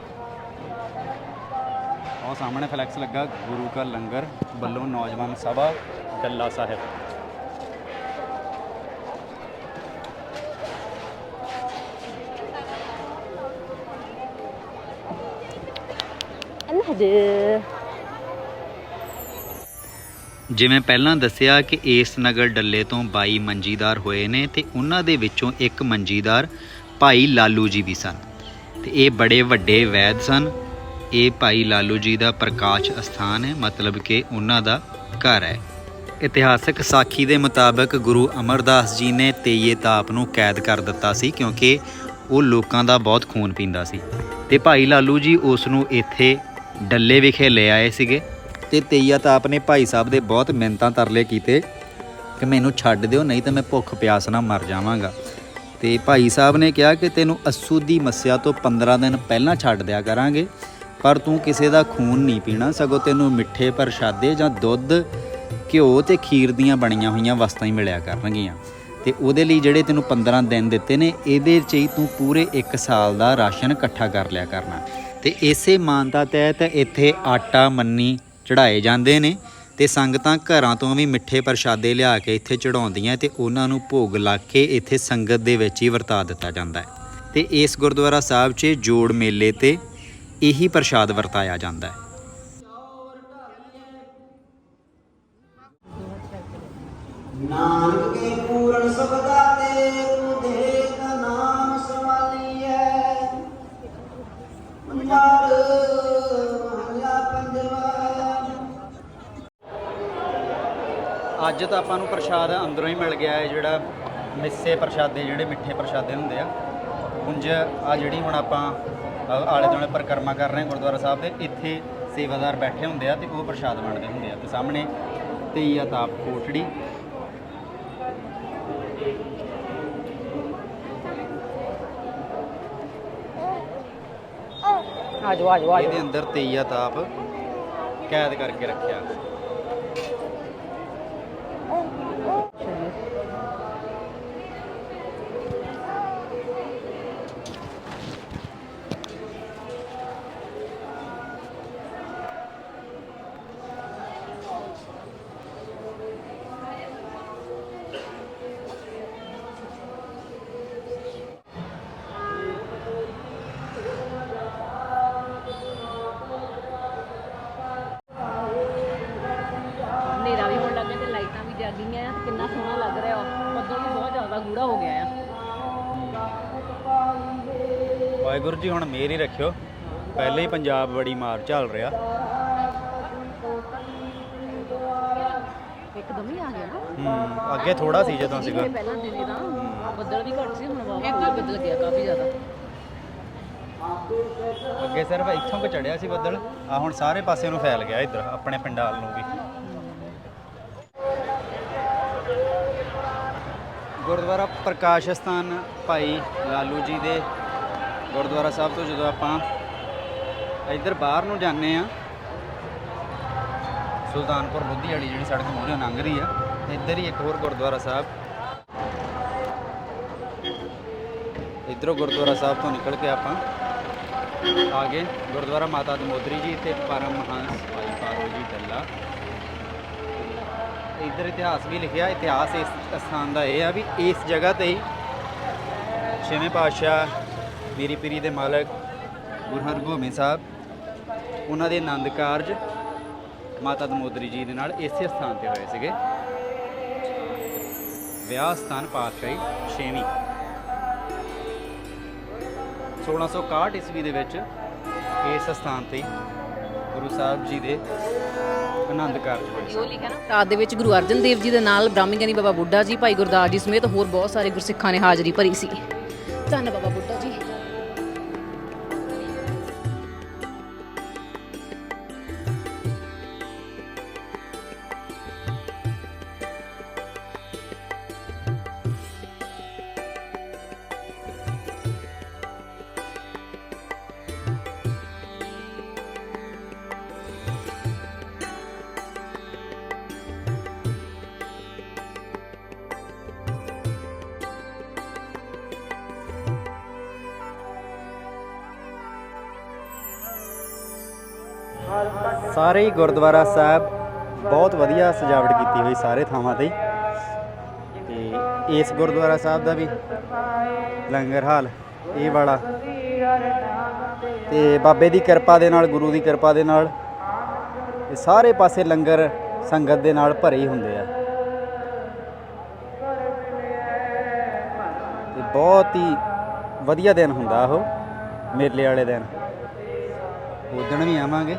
A: ਉਹ ਸਾਹਮਣੇ ਫਲੈਕਸ ਲੱਗਾ ਗੁਰੂ ਕਾ ਲੰਗਰ ਵੱਲੋਂ ਨੌਜਵਾਨ ਸਭਾ ਡੱਲਾ ਸਾਹਿਬ।
C: ਜਿਵੇਂ ਪਹਿਲਾਂ ਦੱਸਿਆ ਕਿ ਇਸ ਨਗਰ ਡੱਲੇ ਤੋਂ 22 ਮੰਜੀਦਾਰ ਹੋਏ ਨੇ ਤੇ ਉਹਨਾਂ ਦੇ ਵਿੱਚੋਂ ਇੱਕ ਮੰਜੀਦਾਰ ਭਾਈ ਲਾਲੂ ਜੀ ਵੀ ਸਨ। ਤੇ ਇਹ ਬੜੇ ਵੱਡੇ ਵੈਦ ਸਨ। ਇਹ ਭਾਈ ਲਾਲੂ ਜੀ ਦਾ ਪ੍ਰਕਾਸ਼ ਅਸਥਾਨ ਹੈ, ਮਤਲਬ ਕਿ ਉਹਨਾਂ ਦਾ ਘਰ ਹੈ। ਇਤਿਹਾਸਕ ਸਾਖੀ ਦੇ ਮੁਤਾਬਕ ਗੁਰੂ ਅਮਰਦਾਸ ਜੀ ਨੇ ਤੇਈਏ ਤਾਪ ਨੂੰ ਕੈਦ ਕਰ ਦਿੱਤਾ ਸੀ, ਕਿਉਂਕਿ ਉਹ ਲੋਕਾਂ ਦਾ ਬਹੁਤ ਖੂਨ ਪੀਂਦਾ ਸੀ। ਤੇ ਭਾਈ ਲਾਲੂ ਜੀ ਉਸ ਨੂੰ ਇੱਥੇ ਡੱਲੇ ਵਿਖੇ ਲੈ ਆਏ ਸੀਗੇ। ਤੇ ਤੇਈਆ ਤਾਪ ਨੇ ਭਾਈ ਸਾਹਿਬ ਦੇ ਬਹੁਤ ਮਿਹਨਤਾਂ ਤਰਲੇ ਕੀਤੇ ਕਿ ਮੈਨੂੰ ਛੱਡ ਦਿਓ, ਨਹੀਂ ਤਾਂ ਮੈਂ ਭੁੱਖ ਪਿਆਸ ਨਾਲ ਮਰ ਜਾਵਾਂਗਾ। ਤੇ ਭਾਈ ਸਾਹਿਬ ਨੇ ਕਿਹਾ ਕਿ ਤੈਨੂੰ ਅਸੂ ਦੀ ਮੱਸਿਆ ਤੋਂ 15 ਦਿਨ ਪਹਿਲਾਂ ਛੱਡ ਦਿਆ ਕਰਾਂਗੇ। ਪਰ ਤੂੰ ਕਿਸੇ ਦਾ ਖੂਨ ਨਹੀਂ ਪੀਣਾ। ਸਗੋਂ ਤੈਨੂੰ ਮਿੱਠੇ ਪ੍ਰਸ਼ਾਦੇ ਜਾਂ ਦੁੱਧ, ਘਿਓ ਤੇ ਖੀਰ ਦੀਆਂ ਬਣੀਆਂ ਹੋਈਆਂ ਵਸਤਾਂ ਹੀ ਮਿਲਿਆ ਕਰਨਗੀਆਂ। ਤੇ ਉਹਦੇ ਲਈ ਜਿਹੜੇ ਤੈਨੂੰ 15 ਦਿਨ ਦਿੱਤੇ ਨੇ, ਇਹਦੇ 'ਚ ਹੀ ਤੂੰ ਪੂਰੇ 1 ਸਾਲ ਦਾ ਰਾਸ਼ਨ ਇਕੱਠਾ ਕਰ ਲਿਆ ਕਰਨਾ। ਤੇ ਇਸੇ ਮਾਨਤਾ ਤਹਿਤ ਇੱਥੇ ਆਟਾ, ਮੰਨੀ ਚੜਾਏ ਜਾਂਦੇ ਨੇ ਤੇ ਸੰਗਤਾਂ ਘਰਾਂ ਤੋਂ ਵੀ ਮਿੱਠੇ ਪ੍ਰਸ਼ਾਦੇ ਲਿਆ ਕੇ ਇੱਥੇ ਚੜਾਉਂਦੀਆਂ ਤੇ ਉਹਨਾਂ ਨੂੰ ਭੋਗ ਲਾ ਕੇ ਇੱਥੇ ਸੰਗਤ ਦੇ ਵਿੱਚ ਹੀ ਵਰਤਾ ਦਿੱਤਾ ਜਾਂਦਾ ਹੈ। ਤੇ ਇਸ ਗੁਰਦੁਆਰਾ ਸਾਹਿਬ 'ਚ ਜੋੜ ਮੇਲੇ ਤੇ ਇਹੀ ਪ੍ਰਸ਼ਾਦ ਵਰਤਾਇਆ ਜਾਂਦਾ ਹੈ।
D: ਨਾਨਕ ਕੇ ਪੂਰਨ ਸੁਖ ਦਾਤੇ ਤੂੰ ਦੇ ਤਾ ਨਾਮ ਸਵਾਲੀਐ ਮੰਜਾਰ ਮਹਲਾ ਪੰਜਵਾ।
A: ਅੱਜ ਤਾਂ ਆਪਾਂ ਨੂੰ ਪ੍ਰਸ਼ਾਦ ਅੰਦਰੋਂ ਹੀ ਮਿਲ ਗਿਆ ਹੈ ਜਿਹੜਾ ਮਿੱਸੇ ਪ੍ਰਸ਼ਾਦੇ ਜਿਹੜੇ ਮਿੱਠੇ ਪ੍ਰਸ਼ਾਦੇ ਹੁੰਦੇ ਆ। ਉਂਝ ਆ ਜਿਹੜੀ ਹੁਣ ਆਪਾਂ ਆਲੇ ਦੁਆਲੇ ਪਰਿਕਰਮਾ ਕਰ ਰਹੇ ਗੁਰਦੁਆਰਾ ਸਾਹਿਬ ਦੇ। ਇੱਥੇ ਸੇਵਾਦਾਰ ਬੈਠੇ ਹੁੰਦੇ ਆ ਤੇ ਉਹ ਪ੍ਰਸ਼ਾਦ ਵੰਡਦੇ ਹੁੰਦੇ ਆ। ਤੇ ਸਾਹਮਣੇ ਤੇਈਆ ਤਾਪ ਕੋਠੜੀ।
B: ਆਜੋ ਆਜੋ ਆਜੋ।
A: ਇਹਦੇ ਅੰਦਰ ਤੇਈਆ ਤਾਪ ਕੈਦ ਕਰਕੇ ਰੱਖਿਆ। ਵਾਹਿਗੁਰੂ ਜੀ ਹੁਣ ਮੇਰ ਹੀ ਰੱਖਿਓ। ਪਹਿਲੇ ਹੀ ਪੰਜਾਬ ਬੜੀ ਮਾਰ ਚੱਲ ਰਿਹਾ।
B: ਇੱਕਦਮ ਹੀ ਆ ਗਿਆ ਨਾ।
A: ਹੂੰ ਅੱਗੇ ਥੋੜਾ ਸੀ ਜਦੋਂ ਸੀਗਾ।
B: ਇਹ ਪਹਿਲਾਂ ਦਿਨੇ ਦਾ ਬੱਦਲ ਵੀ ਘੱਟ ਸੀ ਹੁਣ ਵਾਪਸ ਬੱਦਲ ਗਿਆ ਕਾਫੀ ਜ਼ਿਆਦਾ।
A: ਅੱਗੇ ਸਿਰਫ ਇੱਥੋਂ ਕੁ ਚੜਿਆ ਸੀ ਬੱਦਲ ਆ ਹੁਣ ਸਾਰੇ ਪਾਸੇ ਨੂੰ ਫੈਲ ਗਿਆ ਇੱਧਰ ਆਪਣੇ ਪੰਡਾਲ ਨੂੰ ਵੀ। ਗੁਰਦੁਆਰਾ ਪ੍ਰਕਾਸ਼ ਸਥਾਨ ਭਾਈ ਲਾਲੂ ਜੀ ਦੇ ਗੁਰਦੁਆਰਾ ਸਾਹਿਬ ਤੋਂ ਜਦੋਂ ਆਪਾਂ ਇੱਧਰ ਬਾਹਰ ਨੂੰ ਜਾਂਦੇ ਆ ਸੁਲਤਾਨਪੁਰ ਲੋਧੀ ਵਾਲੀ ਜਿਹੜੀ ਸੜਕ ਮੂਹਰੇ ਲੰਘ ਰਹੀ ਆ ਇੱਧਰ ਹੀ ਇੱਕ ਹੋਰ ਗੁਰਦੁਆਰਾ ਸਾਹਿਬ। ਇੱਧਰੋਂ ਗੁਰਦੁਆਰਾ ਸਾਹਿਬ ਤੋਂ ਨਿਕਲ ਕੇ ਆਪਾਂ ਆ ਗਏ ਗੁਰਦੁਆਰਾ ਮਾਤਾ ਦਮੋਦਰੀ ਜੀ ਤੇ ਪਰਮਹੰਸ ਭਾਈ ਪਾਰੋ ਜੀ ਡੱਲਾ। ਇੱਧਰ ਇਤਿਹਾਸ ਵੀ ਲਿਖਿਆ, ਇਤਿਹਾਸ ਇਸ ਸਥਾਨ ਦਾ ਇਹ ਆ ਵੀ ਇਸ ਜਗ੍ਹਾ ਤੇ ਹੀ ਛੇਵੇਂ ਪਾਤਸ਼ਾਹ ਮੇਰੀ ਪੀਰੀ ਦੇ ਮਾਲਕ ਗੁਰੂ ਹਰਗੋਬਿੰਦ ਸਾਹਿਬ, ਉਹਨਾਂ ਦੇ ਆਨੰਦ ਕਾਰਜ ਮਾਤਾ ਦਮੋਦਰੀ ਜੀ ਦੇ ਨਾਲ ਇਸੇ ਸਥਾਨ ਤੇ ਹੋਏ ਸੀਗੇ। ਵਿਆਹ ਸਥਾਨ ਪਾਤਸ਼ਾਹੀ ਛੇਵੀਂ। 1661 ਈਸਵੀ ਦੇ ਵਿੱਚ ਇਸ ਸਥਾਨ ਤੇ ਗੁਰੂ ਸਾਹਿਬ ਜੀ ਦੇ ਆਨੰਦ ਕਾਰਜ ਹੋਏ
B: ਉਹ ਰਾਤ ਦੇ ਵਿੱਚ ਗੁਰੂ ਅਰਜਨ ਦੇਵ ਜੀ ਦੇ ਨਾਲ ਬ੍ਰਾਹਮੀ ਗਿਆਨੀ ਬਾਬਾ ਬੁੱਢਾ ਜੀ, ਭਾਈ ਗੁਰਦਾਸ ਜੀ ਸਮੇਤ ਹੋਰ ਬਹੁਤ ਸਾਰੇ ਗੁਰਸਿੱਖਾਂ ਨੇ ਹਾਜ਼ਰੀ ਭਰੀ ਸੀ। ਧੰਨ ਬਾਬਾ ਬੁੱਢਾ
A: ਸਾਰੇ ਹੀ ਗੁਰਦੁਆਰਾ ਸਾਹਿਬ ਬਹੁਤ ਵਧੀਆ ਸਜਾਵਟ ਕੀਤੀ ਹੋਈ ਸਾਰੇ ਥਾਵਾਂ ਤੇ। ਤੇ ਇਸ ਗੁਰਦੁਆਰਾ ਸਾਹਿਬ ਦਾ ਵੀ ਲੰਗਰ ਹਾਲ ਇਹ ਵਾਲਾ। ਤੇ ਬਾਬੇ ਦੀ ਕਿਰਪਾ ਦੇ ਨਾਲ, ਗੁਰੂ ਦੀ ਕਿਰਪਾ ਦੇ ਨਾਲ ਇਹ ਸਾਰੇ ਪਾਸੇ ਲੰਗਰ ਸੰਗਤ ਦੇ ਨਾਲ ਭਰੇ ਹੀ ਹੁੰਦੇ ਆ। ਤੇ ਬਹੁਤ ਹੀ ਵਧੀਆ ਦਿਨ ਹੁੰਦਾ ਉਹ, ਮੇਲੇ ਵਾਲੇ ਦਿਨ। ਉਦਣ ਵੀ ਆਵਾਂਗੇ।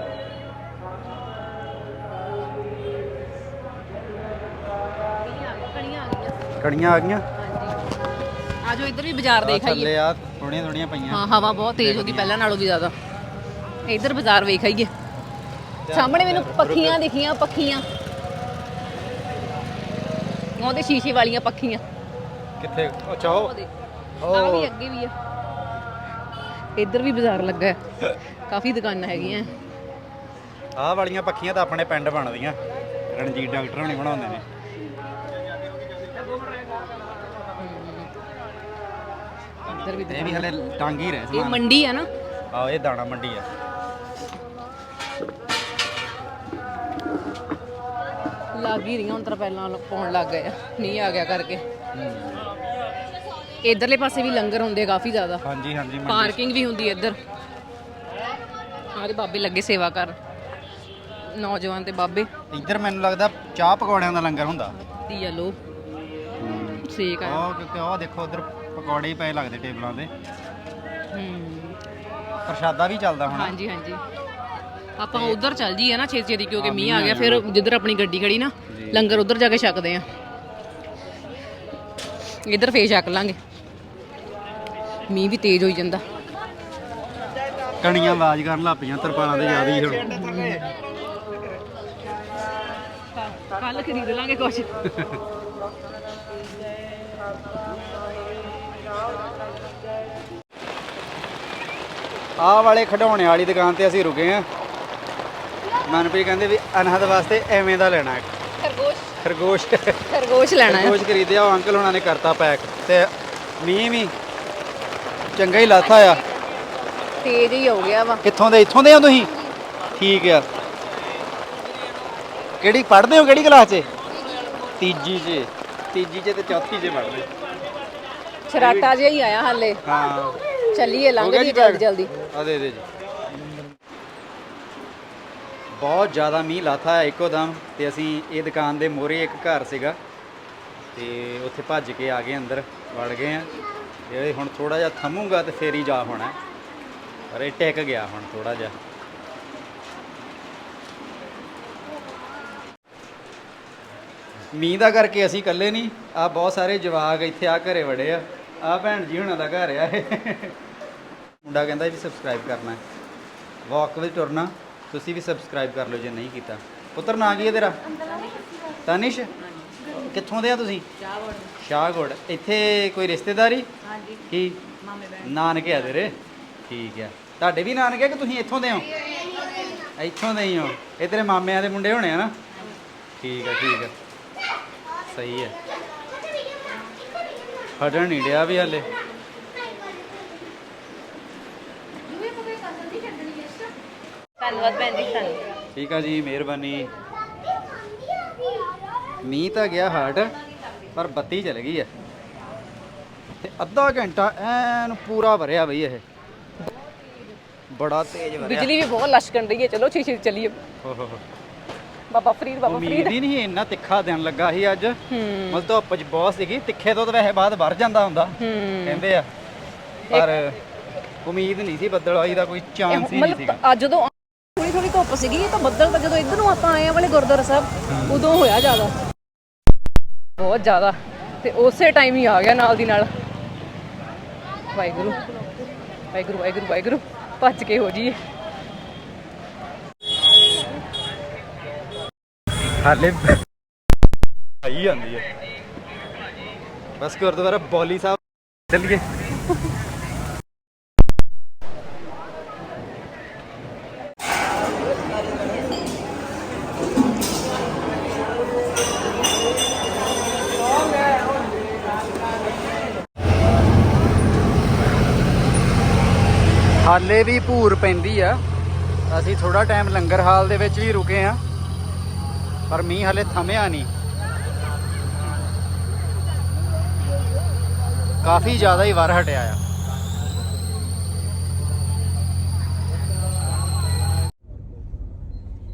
A: ਕੜੀਆਂ ਆ ਗਈਆਂ।
B: ਆਜੋ ਇੱਧਰ ਵੀ ਬਾਜ਼ਾਰ ਦੇਖ ਆਈਏ।
A: ਥੱਲੇ ਆ ਥੋੜੀਆਂ ਥੋੜੀਆਂ ਪਈਆਂ।
B: ਹਾਂ ਹਵਾ ਬਹੁਤ ਤੇਜ਼ ਹੋ ਗਈ ਪਹਿਲਾਂ ਨਾਲੋਂ ਵੀ ਜ਼ਿਆਦਾ। ਇੱਧਰ ਬਾਜ਼ਾਰ ਵੇਖ ਆਈਏ। ਸਾਹਮਣੇ ਮੈਨੂੰ ਪੱਖੀਆਂ ਦਿਖੀਆਂ ਪੱਖੀਆਂ। ਉਹਦੇ ਸ਼ੀਸ਼ੇ ਵਾਲੀਆਂ ਪੱਖੀਆਂ।
A: ਕਿੱਥੇ? ਅੱਛਾ ਉਹ
B: ਆ ਵੀ ਅੱਗੇ ਵੀ ਆ। ਇੱਧਰ ਵੀ ਬਾਜ਼ਾਰ ਲੱਗਾ। ਹੈ ਕਾਫੀ ਦੁਕਾਨਾਂ ਹੈਗੀਆਂ।
A: ਆਹ ਵਾਲੀਆਂ ਪੱਖੀਆਂ ਤਾਂ ਆਪਣੇ ਪਿੰਡ ਬਣਦੀਆਂ। ਰਣਜੀਤ ਡਾਕਟਰ ਹੋਣੀ ਬਣਾਉਂਦੇ ਨੇ।
B: ਇੱਧਰ ਵੀ
A: ਇਹ ਵੀ ਹਲੇ ਟੰਗ ਹੀ ਰਹੇ
B: ਇਹ
A: ਸਮਾਨ।
B: ਮੰਡੀ ਆ ਨਾ?
A: ਆਹ ਇਹ ਦਾਣਾ ਮੰਡੀ ਆ।
B: ਲੱਗ ਹੀ ਰਹੀਆਂ ਹੁਣ ਤਾਂ ਪਹਿਲਾਂ ਪਾਉਣ ਲੱਗ ਗਏ ਆ। ਨਹੀਂ ਆ ਗਿਆ ਕਰਕੇ। ਇਧਰਲੇ ਪਾਸੇ ਵੀ ਲੰਗਰ ਹੁੰਦੇ ਆ ਕਾਫੀ ਜ਼ਿਆਦਾ।
A: ਹਾਂਜੀ ਹਾਂਜੀ ਮੰਡੀ
B: ਪਾਰਕਿੰਗ ਵੀ ਹੁੰਦੀ ਹੈ ਇੱਧਰ। ਆਦੇ ਬਾਬੇ ਲੱਗੇ ਸੇਵਾ ਕਰ। ਨੌਜਵਾਨ ਤੇ ਬਾਬੇ।
A: ਇੱਧਰ ਮੈਨੂੰ ਲੱਗਦਾ ਚਾਹ ਪਕੌੜਿਆਂ ਦਾ ਲੰਗਰ ਹੁੰਦਾ।
B: ਦੀਆ ਲੋ ਸੇਕ ਆ।
A: ਉਹ ਕਿਉਂਕਿ ਉਹ ਦੇਖੋ ਉਧਰ ਪਕੌੜੇ ਹੀ ਪਏ ਲੱਗਦੇ ਟੇਬਲਾਂ ਤੇ।
B: ਹੂੰ।
A: ਪ੍ਰਸ਼ਾਦਾ ਵੀ ਚੱਲਦਾ ਹੁਣ।
B: ਹਾਂਜੀ ਹਾਂਜੀ। ਆਪਾਂ ਉਧਰ ਚੱਲ ਜੀਏ ਨਾ ਛੇ ਛੇਤੀ ਕਿਉਂਕਿ ਮੀਂਹ ਆ ਗਿਆ ਫਿਰ ਜਿੱਧਰ ਆਪਣੀ ਗੱਡੀ ਖੜੀ ਨਾ ਲੰਗਰ ਉਧਰ ਜਾ ਕੇ ਛਕਦੇ ਆ। ਇੱਧਰ ਫੇਰ ਛਕ ਲਾਂਗੇ। ਮੀਂਹ ਵੀ ਤੇਜ਼ ਹੋਈ ਜਾਂਦਾ।
A: ਕਣੀਆਂ ਆਵਾਜ਼ ਕਰਨ ਲੱਗ ਪਈਆਂ ਤਰਪਾਲਾਂ ਦੇ ਜ਼ਿਆਦਾ ਹੀ ਹੁਣ।
B: ਕੱਲ ਖਰੀਦ ਲਾਂਗੇ ਕੁਝ
A: ਆਹ ਵਾਲੇ ਖਿਡੌਣੇ ਵਾਲੀ ਦੁਕਾਨ ਤੇ ਅਸੀਂ ਰੁਕੇ ਆ ਮਨਪ੍ਰੀਤ ਕਹਿੰਦੇ ਵੀ ਅਨਹਦ ਵਾਸਤੇ ਐਵੇਂ ਦਾ ਲੈਣਾ ਹੈ।
B: ਖਰਗੋਸ਼।
A: ਖਰਗੋਸ਼।
B: ਖਰਗੋਸ਼ ਲੈਣਾ ਹੈ।
A: ਖਰਗੋਸ਼ ਖਰੀਦਿਆ ਉਹ ਅੰਕਲ ਹੁਣਾਂ ਨੇ ਕਰਤਾ ਪੈਕ। ਤੇ ਮੀਂਹ ਵੀ ਚੰਗਾ ਹੀ ਲਾਥਾ ਆ।
B: ਤੇਜ਼ ਹੀ ਹੋ ਗਿਆ ਵਾ।
A: ਕਿੱਥੋਂ ਦੇ ਇੱਥੋਂ ਦੇ ਹੋ ਤੁਸੀਂ? ਠੀਕ ਆ। ਕਿਹੜੀ ਪੜ੍ਹਦੇ ਹੋ ਕਿਹੜੀ ਕਲਾਸ 'ਚ? ਤੀਜੀ 'ਚ। ਤੀਜੀ 'ਚ ਤੇ ਚੌਥੀ 'ਚ ਪੜ੍ਹਦੇ
B: ਛਰਾਟਾ ਜਿਹਾ ਹੀ ਆਇਆ ਹਾਲੇ।
A: ਹਾਂ।
B: ਚੱਲੀਏ ਲੰਘ ਜੀ ਜਲਦੀ? ਜਲਦੀ।
A: ਆ ਦੇ ਦੇ ਜੀ। ਬਹੁਤ ਜ਼ਿਆਦਾ ਮੀਂਹ ਲਾਥਾ ਹੈ ਇੱਕੋ ਦਮ ਤੇ ਅਸੀਂ ਇਹ ਦੁਕਾਨ ਦੇ ਮੋਰੇ ਇੱਕ ਘਰ ਸੀਗਾ ਤੇ ਉੱਥੇ ਭੱਜ ਕੇ ਆ ਗਏ ਅੰਦਰ ਵੜ ਗਏ ਆ ਇਹ ਹੁਣ ਥੋੜਾ ਜਿਹਾ ਥਮੂਗਾ ਤੇ ਫੇਰ ਹੀ ਜਾ ਹੋਣਾ ਪਰ ਇਹ ਟਿਕ ਗਿਆ ਹੁਣ ਥੋੜਾ ਜਿਹਾ। ਮੀਂਹ ਦਾ ਕਰਕੇ ਅਸੀਂ ਇਕੱਲੇ ਨਹੀਂ ਆ ਬਹੁਤ ਸਾਰੇ ਜਵਾਕ ਇੱਥੇ ਆ ਘਰੇ ਵੜੇ ਆ। ਆ ਭੈਣ ਜੀ ਹੁਣਾਂ ਦਾ ਘਰ ਆ ਇਹ। ਮੁੰਡਾ ਕਹਿੰਦਾ ਵੀ ਸਬਸਕ੍ਰਾਈਬ ਕਰਨਾ। ਹੈ ਵਾਕ ਵਿੱਚ ਤੁਰਨਾ ਤੁਸੀਂ ਵੀ ਸਬਸਕ੍ਰਾਈਬ ਕਰ ਲਓ ਜੇ ਨਹੀਂ ਕੀਤਾ। ਪੁੱਤਰ ਨਾਂ ਕੀ ਹੈ ਤੇਰਾ? ਤਨਿਸ਼? ਕਿੱਥੋਂ ਦੇ ਆ ਤੁਸੀਂ? ਸ਼ਾਹਗੜ। ਇੱਥੇ ਕੋਈ ਰਿਸ਼ਤੇਦਾਰੀ? ਹਾਂਜੀ। ਕੀ? ਮਾਮੇ ਬੈਣ। ਨਾਨਕੇ ਆ ਤੇਰੇ? ਠੀਕ ਆ। ਤੁਹਾਡੇ ਵੀ ਨਾਨਕੇ ਆ ਕਿ ਤੁਸੀਂ ਇੱਥੋਂ ਦੇ ਹੋ? ਇੱਥੋਂ ਦੇ ਹੀ ਹੋ। ਇਹ ਤੇਰੇ ਮਾਮਿਆਂ ਦੇ ਮੁੰਡੇ ਹੋਣੇ ਆ ਨਾ? ਠੀਕ ਆ ਠੀਕ ਆ। ਸਹੀ ਹੈ ਹਟਣ ਨਹੀਂ ਡਿਆ ਵੀ ਹਾਲੇ।
B: ਧੰਨਵਾਦ ਭੈਣ ਜੀ ਧੰਨਵਾਦ।
A: ਠੀਕ ਆ ਜੀ ਮਿਹਰਬਾਨੀ। ਮੀਂਹ ਤਾਂ ਗਿਆ ਹਟ ਪਰ ਬੱਤੀ ਚਲ ਗਈ ਹੈ ਤੇ ਅੱਧਾ ਘੰਟਾ ਐਨ ਪੂਰਾ ਭਰਿਆ ਬਈ ਇਹ। ਬੜਾ ਤੇਜ਼ ਭਰਿਆ।
B: ਬਿਜਲੀ ਵੀ ਬਹੁਤ ਲਸ਼ਕਣ ਰਹੀ ਹੈ। ਚਲੋ ਛੇ ਛੇ ਚੱਲੀਏ।
A: ਹੋ ਹੋ ਹੋ।
B: ਬਾਬਾ ਫਰੀਦ ਬਾਬਾ
A: ਉਮੀਦ
B: ਫਰੀਦ।
A: ਹੀ ਨਹੀਂ ਇੰਨਾ ਤਿੱਖਾ ਦਿਨ ਲੱਗਾ ਸੀ ਅੱਜ।
B: ਹੂੰ।
A: ਮਤਲਬ ਧੁੱਪ ਚ ਬਹੁਤ ਸੀਗੀ ਤਿੱਖੇ ਤੋਂ ਤਾਂ ਵੈਸੇ ਬਾਅਦ ਵਰ ਜਾਂਦਾ ਹੁੰਦਾ
B: ਹੂੰ।
A: ਕਹਿੰਦੇ ਆ। ਪਰ ਉਮੀਦ ਨਹੀਂ ਸੀ ਬੱਦਲਵਾਈ ਦਾ ਕੋਈ ਚਾਂਸ ਹੀ ਨਹੀਂ ਸੀਗਾ।
B: ਮਤਲਬ ਅੱਜ ਜਦੋਂ ਥੋੜੀ ਥੋੜੀ ਧੁੱਪ ਸੀਗੀ ਤਾਂ ਬੱਦਲ ਤਾਂ ਜਦੋਂ ਇੱਧਰ ਨੂੰ ਆਪਾਂ ਆਏ ਆ ਵਾਲੇ ਗੁਰਦੁਆਰਾ ਸਾਹਿਬ ਉਦੋਂ ਹੋਇਆ ਜ਼ਿਆਦਾ। ਬਹੁਤ ਜ਼ਿਆਦਾ। ਤੇ ਉਸੇ ਟਾਈਮ ਹੀ ਆ ਗਿਆ ਨਾਲ ਦੀ ਨਾਲ। ਵਾਹਿਗੁਰੂ ਵਾਹਿਗੁਰੂ ਵਾਹਿਗੁਰੂ ਵਾਹਿਗੁਰੂ। ਭੱਜ ਕੇ ਹੋ ਜੀਏ
A: ਹਾਲੇ ਆਈ ਜਾਂਦੀ ਹੈ। ਬਸ ਗੁਰਦੁਆਰਾ ਬੌਲੀ ਸਾਹਿਬ। ਚੱਲੀਏ। ਹਾਲੇ ਵੀ ਭੂਰ ਪੈਂਦੀ ਆ। ਅਸੀਂ ਥੋੜਾ ਟਾਈਮ ਲੰਗਰ ਹਾਲ ਦੇ ਵਿੱਚ ਵੀ ਰੁਕੇ ਆ ਪਰ ਮੀਂਹ ਹਲੇ ਥਮਿਆ ਨਹੀਂ। ਕਾਫੀ ਜ਼ਿਆਦਾ ਹੀ ਵਰ ਹਟਿਆ ਆ।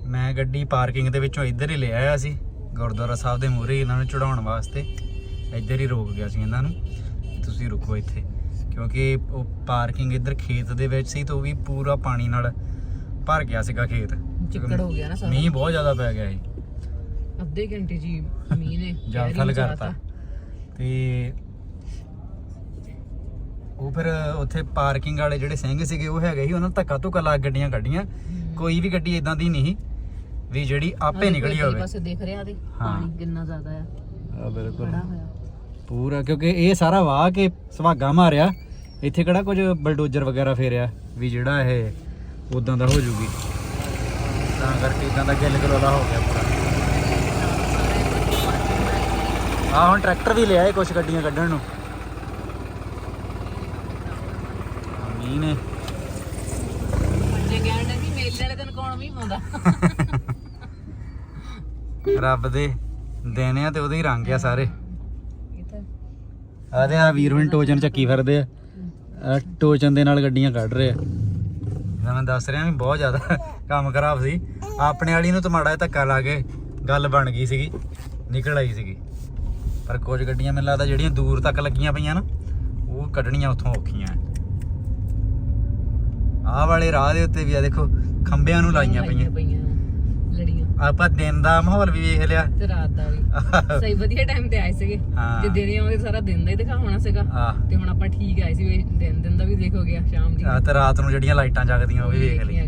A: ਮੈਂ ਗੱਡੀ ਪਾਰਕਿੰਗ ਦੇ ਵਿੱਚੋਂ ਇੱਧਰ ਹੀ ਲੈ ਆਇਆ ਸੀ। ਗੁਰਦੁਆਰਾ ਸਾਹਿਬ ਦੇ ਮੂਹਰੇ ਇਹਨਾਂ ਨੂੰ ਚੜਾਉਣ ਵਾਸਤੇ। ਇੱਧਰ ਹੀ ਰੋਕ ਗਿਆ ਸੀ ਇਹਨਾਂ ਨੂੰ। ਤੁਸੀਂ ਰੁਕੋ ਇੱਥੇ। ਕਿਉਂਕਿ ਉਹ ਪਾਰਕਿੰਗ ਇੱਧਰ ਖੇਤ ਦੇ ਵਿੱਚ ਸੀ ਤਾਂ ਉਹ ਵੀ ਪੂਰਾ ਪਾਣੀ ਨਾਲ ਭਰ ਗਿਆ ਸੀਗਾ ਖੇਤ।
B: ਚਿੱਕੜ ਹੋ ਗਿਆ ਨਾ ਸਾਰਾ।
A: ਮੀਂਹ ਬਹੁਤ ਜ਼ਿਆਦਾ ਪੈ ਗਿਆ ਸੀ।
B: ਅੱਧੇ ਘੰਟੇ ਜੀ ਮੀਂਹ ਨੇ [LAUGHS]
A: ਜਲ ਥਲ ਕਰਤਾ। ਤੇ। ਉਹ ਫਿਰ ਉੱਥੇ ਪਾਰਕਿੰਗ ਵਾਲੇ ਜਿਹੜੇ ਸਿੰਘ ਸੀਗੇ ਉਹ ਹੈਗੇ ਸੀ ਉਹਨਾਂ ਨੂੰ ਧੱਕਾ ਧੁੱਕਾ ਲਾ ਗੱਡੀਆਂ ਕੱਢੀਆਂ। ਕੋਈ ਵੀ ਗੱਡੀ ਇਦਾਂ ਦੀ ਨਹੀਂ ਵੀ ਜਿਹੜੀ ਆਪੇ ਨਿਕਲੀ ਹੋਵੇ।
B: ਪਾਸੇ ਦੇਖ ਰਿਹਾ ਤੇ। ਪਾਣੀ ਕਿੰਨਾ ਜ਼ਿਆਦਾ ਆ।
A: ਆ ਬਿਲਕੁਲ। ਪੂਰਾ ਕਿਉਂਕਿ ਇਹ ਸਾਰਾ ਵਾਹ ਕੇ ਸੁਹਾਗਾ ਮਾਰਿਆ। ਇੱਥੇ ਕਿਹੜਾ ਕੁਝ ਬਲਡੋਜ਼ਰ ਵਗੈਰਾ ਫੇਰਿਆ ਵੀ ਜਿਹੜਾ ਇਹ ਉਦਾਂ ਦਾ ਹੋ ਜੂਗੀ। ਤਾਂ ਕਰਕੇ ਇਦਾਂ ਦਾ ਗਿੱਲ ਗਲੋਲਾ ਹੋ ਗਿਆ ਪੂਰਾ। ਆ ਹੁਣ ਟਰੈਕਟਰ ਵੀ ਲਿਆਏ ਕੁਝ ਗੱਡੀਆਂ ਕੱਢਣ ਨੂੰ। ਆਹ ਮੀਂਹ ਨੇ।
B: ਜੇ ਕਹਿਣ ਲੱਗੀ ਮੇਲੇ ਵਾਲੇ ਦਿਨ ਕੌਣ ਵੀ ਪਾਉਂਦਾ?
A: ਰੱਬ ਦੇ ਦਿਨ ਆ ਤੇ ਉਹਦੇ ਹੀ ਰੰਗ ਆ ਸਾਰੇ।
B: ਇਹ ਤਾਂ
A: ਆਦੇ ਆ ਵੀਰ ਹੁਣ ਟੋਚਨ ਚੱਕੀ ਫਿਰਦੇ ਆ। ਆਹ ਟੋਚਨ ਦੇ ਨਾਲ ਗੱਡੀਆਂ ਕੱਢ ਰਹੇ ਆ। ਜਿੱਦਾਂ ਮੈਂ ਦੱਸ ਰਿਹਾ ਵੀ ਬਹੁਤ ਜ਼ਿਆਦਾ ਕੰਮ ਖਰਾਬ ਸੀ। ਆਪਣੇ ਵਾਲੀ ਨੂੰ ਤਾਂ ਮਾੜਾ ਜਿਹਾ ਧੱਕਾ ਲਾ ਕੇ ਗੱਲ ਬਣ ਗਈ ਸੀਗੀ। ਨਿਕਲ ਆਈ ਸੀਗੀ। ਪਰ ਕੁਝ ਗੱਡੀਆਂ ਮੈਨੂੰ ਲੱਗਦਾ ਜਿਹੜੀਆਂ ਦੂਰ ਤੱਕ ਲੱਗੀਆਂ ਪਈਆਂ ਨਾ ਉਹ ਕੱਢਣੀਆਂ ਉੱਥੋਂ ਔਖੀਆਂ ਆ ਆਹ ਵਾਲੇ ਰਾਹ ਦੇ ਉੱਤੇ ਵੀ ਆ ਦੇਖੋ ਖੰਭਿਆਂ ਨੂੰ ਲਾਈਆਂ ਪਈਆਂ।
B: ਲੜੀਆਂ।
A: ਆਪਾਂ ਦਿਨ ਦਾ ਮਾਹੌਲ ਵੀ ਵੇਖ ਲਿਆ।
B: ਤੇ ਰਾਤ ਦਾ ਵੀ। ਸਹੀ ਵਧੀਆ ਟਾਈਮ ਤੇ ਆਏ ਸੀਗੇ। ਜੇ ਦਿਨੇ ਆਉਂਦੇ ਸਾਰਾ ਦਿਨ ਦਾ ਹੀ ਦਿਖਾਉਣਾ ਸੀਗਾ।
A: ਆਹ
B: ਤੇ ਹੁਣ ਆਪਾਂ ਠੀਕ ਆਏ ਸੀ ਵੀ ਦਿਨ ਦਿਨ ਦਾ ਵੀ ਦੇਖੋ ਗਿਆ ਸ਼ਾਮ ਦੀ।
A: ਤੇ ਰਾਤ ਨੂੰ ਜਿਹੜੀਆਂ ਲਾਈਟਾਂ ਜਗਦੀਆਂ ਉਹ ਵੀ ਵੇਖ ਲਈਆਂ।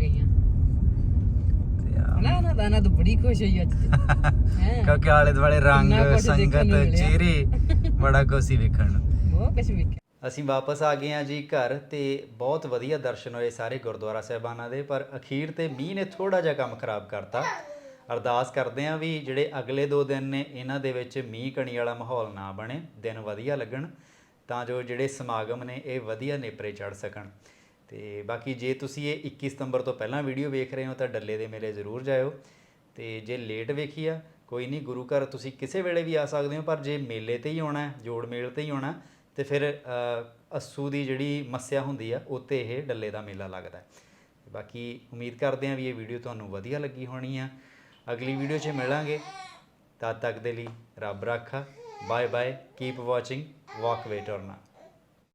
B: ਗਈਆਂ
A: ਤੇ ਆਹ
B: ਨਾ ਨਾ ਦਾਨਾ ਤਾਂ ਬੜੀ ਖੁਸ਼ ਹੋਈ ਅੱਜ। ਤੇ [LAUGHS] ਹੈਂ।
A: ਕਿਉਂਕਿ ਆਲੇ ਦੁਆਲੇ ਰੰਗ
B: ਕਿੰਨਾ ਕੁਛ ਦੇਖਣ
A: ਸੰਗਤ
B: ਮਿਲਿਆ।
A: ਚਿਹਰੇ [LAUGHS] ਬੜਾ ਕੁਛ ਸੀ ਵੇਖਣ ਨੂੰ।
B: ਬਹੁਤ ਕੁਝ ਵੇਖਿਆ।
A: ਅਸੀਂ ਵਾਪਸ ਆ ਗਏ ਹਾਂ ਜੀ ਘਰ ਤੇ ਬਹੁਤ ਵਧੀਆ ਦਰਸ਼ਨ ਹੋਏ ਸਾਰੇ ਗੁਰਦੁਆਰਾ ਸਾਹਿਬਾਨਾਂ ਦੇ ਪਰ ਅਖੀਰ ਤੇ ਮੀਂਹ ਨੇ ਥੋੜਾ ਜਿਹਾ ਕੰਮ ਖਰਾਬ ਕਰਤਾ। ਅਰਦਾਸ ਕਰਦੇ ਹਾਂ ਵੀ ਜਿਹੜੇ ਅਗਲੇ ਦੋ ਦਿਨ ਨੇ ਇਹਨਾਂ ਦੇ ਵਿੱਚ ਮੀਂਹ ਕਣੀ ਵਾਲਾ ਮਾਹੌਲ ਨਾ ਬਣੇ ਦਿਨ ਵਧੀਆ ਲੱਗਣ ਤਾਂ ਜੋ ਜਿਹੜੇ ਸਮਾਗਮ ਨੇ ਇਹ ਵਧੀਆ ਨੇਪਰੇ ਚੜ ਸਕਣ। ਤੇ ਬਾਕੀ ਜੇ ਤੁਸੀਂ ਇਹ 21 ਸਤੰਬਰ ਤੋਂ ਪਹਿਲਾਂ ਵੀਡੀਓ ਵੇਖ ਰਹੇ ਹੋ ਤਾਂ ਡੱਲੇ ਦੇ ਮੇਲੇ ਜ਼ਰੂਰ ਜਾਇਓ। ਤੇ ਜੇ ਲੇਟ ਵੇਖੀ ਆ ਕੋਈ ਨਹੀਂ ਗੁਰੂ ਘਰ ਤੁਸੀਂ ਕਿਸੇ ਵੇਲੇ ਵੀ ਆ ਸਕਦੇ ਹੋ ਪਰ ਜੇ ਮੇਲੇ ਤੇ ਹੀ ਆਉਣਾ ਜੋੜ ਮੇਲ ਤੇ ਹੀ ਆਉਣਾ ਤੇ ਫਿਰ ਅ, ਅੱਸੂ ਦੀ ਜਿਹੜੀ ਮੱਸਿਆ ਹੁੰਦੀ ਆ ਉੱਤੇ ਇਹ ਡੱਲੇ ਦਾ ਮੇਲਾ ਲੱਗਦਾ ਬਾਕੀ ਉਮੀਦ ਕਰਦੇ ਹਾਂ ਵੀ ਇਹ ਵੀਡੀਓ ਤੁਹਾਨੂੰ ਵਧੀਆ ਲੱਗੀ ਹੋਣੀ ਆ। ਅਗਲੀ ਵੀਡੀਓ 'ਚ ਮਿਲਾਂਗੇ। ਤਦ ਤੱਕ ਦੇ ਲਈ ਰੱਬ ਰਾਖਾ। ਬਾਏ ਬਾਏ ਕੀਪ ਵਾਚਿੰਗ ਵਾਕ ਵੇ ਟਰਨਾ